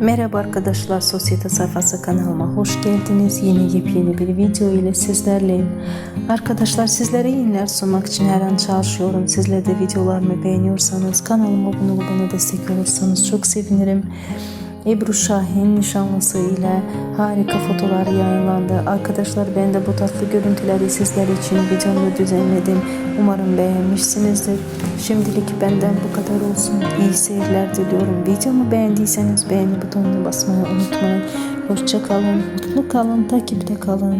Merhaba arkadaşlar, Sosyete Sayfası kanalıma hoş geldiniz. Yine yepyeni bir video ile sizlerleyim. Arkadaşlar sizlere yeniler sunmak için her an çalışıyorum. Sizler de videolarımı beğeniyorsanız kanalıma abone olup bana destek olursanız çok sevinirim. Ebru Şahin nişanlısı ile harika fotoğraflar yayınlandı. Arkadaşlar ben de bu tatlı görüntüleri sizler için videomu düzenledim. Umarım beğenmişsinizdir. Şimdilik benden bu kadar olsun. İyi seyirler diliyorum. Videomu beğendiyseniz beğeni butonuna basmayı unutmayın. Hoşça kalın, mutlu kalın, takipte kalın.